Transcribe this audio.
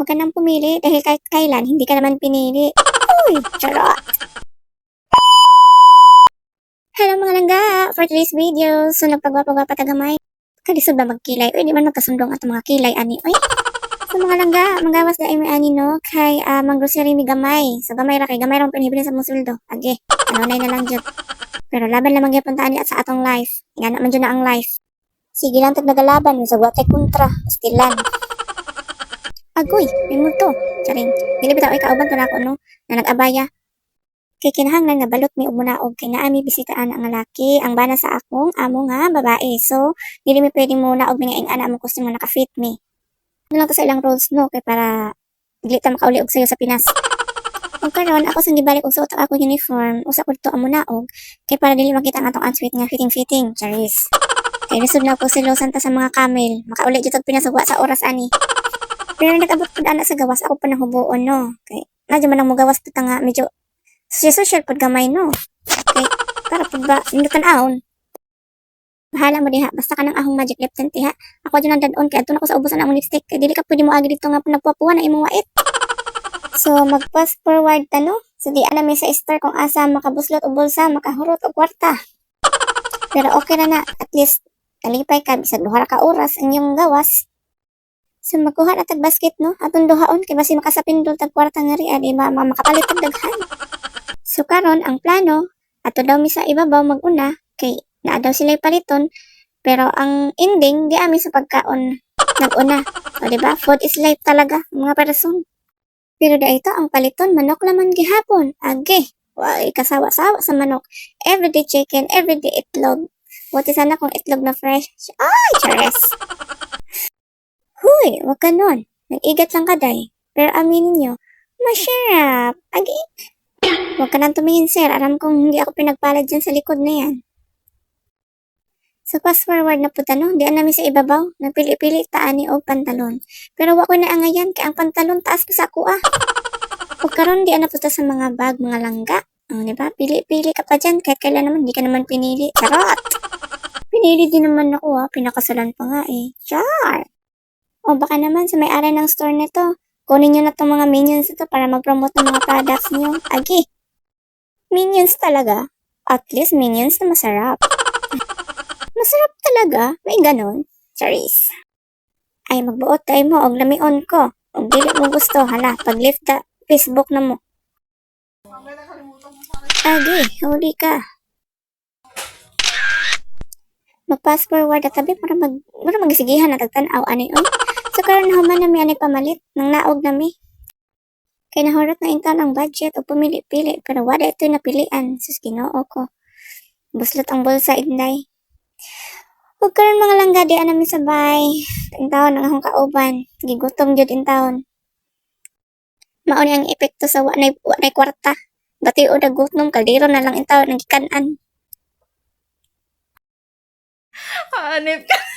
Huwag ka nang pumili dahil kahit kailan hindi ka naman pinili. Uy, charot! Hello mga langga! For today's video, so nagpagwapa-gwapa tagamay. Kalisod ba magkilay? Uy, di man magkasundong ato mga kilay ani. Uy, So mga langga, manggawas ga may ani no kay uh, manggrocery mi gamay. So gamay ra kay gamay ra pinhibilin sa mong sweldo. Age, kanunay na lang jud. Pero laban lamang gyapon ta ani at sa atong life. Nga naman jud na ang life. Sige lang tag nagalaban sa wa kay kontra, stilan. Agoy, may multo. Charing, dili bitaw ay kauban to nako no na nag-abaya. Kay kinahanglan nga balot mi og munaog kay naa mi bisitaan ang laki ang bana sa akong amo nga babae. So, dili mi pwedeng muna og mga ing ana mo costume nga naka-fit me ano lang to sa ilang roles no kay para dili ta makauli og sayo sa Pinas. Ug karon ako sang gibalik og suot ako uniform, usa ko dito amo naog kay para dili makita ang atong unsweet nga fitting-fitting, charis. Kay lisod na ko si Santa sa mga camel, makauli jud og Pinas sa oras ani. Pero nag-abot ana sa gawas ako pa nahubuon no. Kay nadyo man ang mogawas pud nga medyo social pud gamay no. Kay para pud ba indutan aon. Bahala mo diha, basta ka ng ahong magic lip tint diha. Ako dyan ang dadon, kaya doon ako sa ubusan ang lipstick. Kaya dili ka pwede mo agi dito nga nagpupuan na imong wait. So, mag-fast forward ta, no? So, di alam sa star kung asa makabuslot o bulsa, makahurot o kwarta. Pero okay na na, at least, kalipay ka, bisag duha ka oras ang iyong gawas. So, magkuha na tag basket, no? Atong duhaon, kay basi makasapindol tag kwarta nga ri, di ba, ma- makapalit tag daghan. So, karon ang plano, ato daw mi sa ibabaw maguna, kay na daw sila paliton, pero ang ending, di amin sa pagkaon nag-una. O, di ba? Food is life talaga, mga person. Pero da ito, ang paliton, manok laman gihapon. Age, wala kasawa-sawa sa manok. Everyday chicken, everyday itlog. Buti sana kung itlog na fresh. Ay, chares! Huy, wag ka nun. Nag-igat lang ka, day. Pero aminin nyo, masarap. Age, wag ka nang tumingin, sir. Alam kong hindi ako pinagpalad dyan sa likod na yan. So fast forward na po no, di namin sa ibabaw, nagpili-pili taani og pantalon. Pero wa ko na angayan kay ang pantalon taas pa sa ako ah. O karon di na po sa mga bag, mga langga. O, di ba? Pili-pili ka pa dyan kahit kailan naman di ka naman pinili. Charot! Pinili din naman ako ah, pinakasalan pa nga eh. Char! O baka naman sa may-ari ng store na to, kunin nyo na tong mga minions ito para mag-promote ng mga products niyo. Agi! Minions talaga? At least minions na masarap. Masarap talaga. May ganon. Charis. Ay, magbuot tayo mo og lamion ko. Og dili mo gusto, hala, pag-lift Facebook na mo. Agi, huli ka. Mag-fast forward at tabi para mag para magsigihan at tagtanaw ani oy. So karon human na mi ani pamalit nang naog na mi. Kay nahurot na intaw ang budget o pumili-pili pero wala ito napilian sus Ginoo ko. Buslot ang bulsa inday. Huwag karon mga langga di namin sabay. Ang taon ang akong kauban. Gigutom jud in taon. Mao ni ang epekto sa wa nay wa nay kwarta. Bati o gutom kaldero na lang in taon ang gikanan. Hanip ka.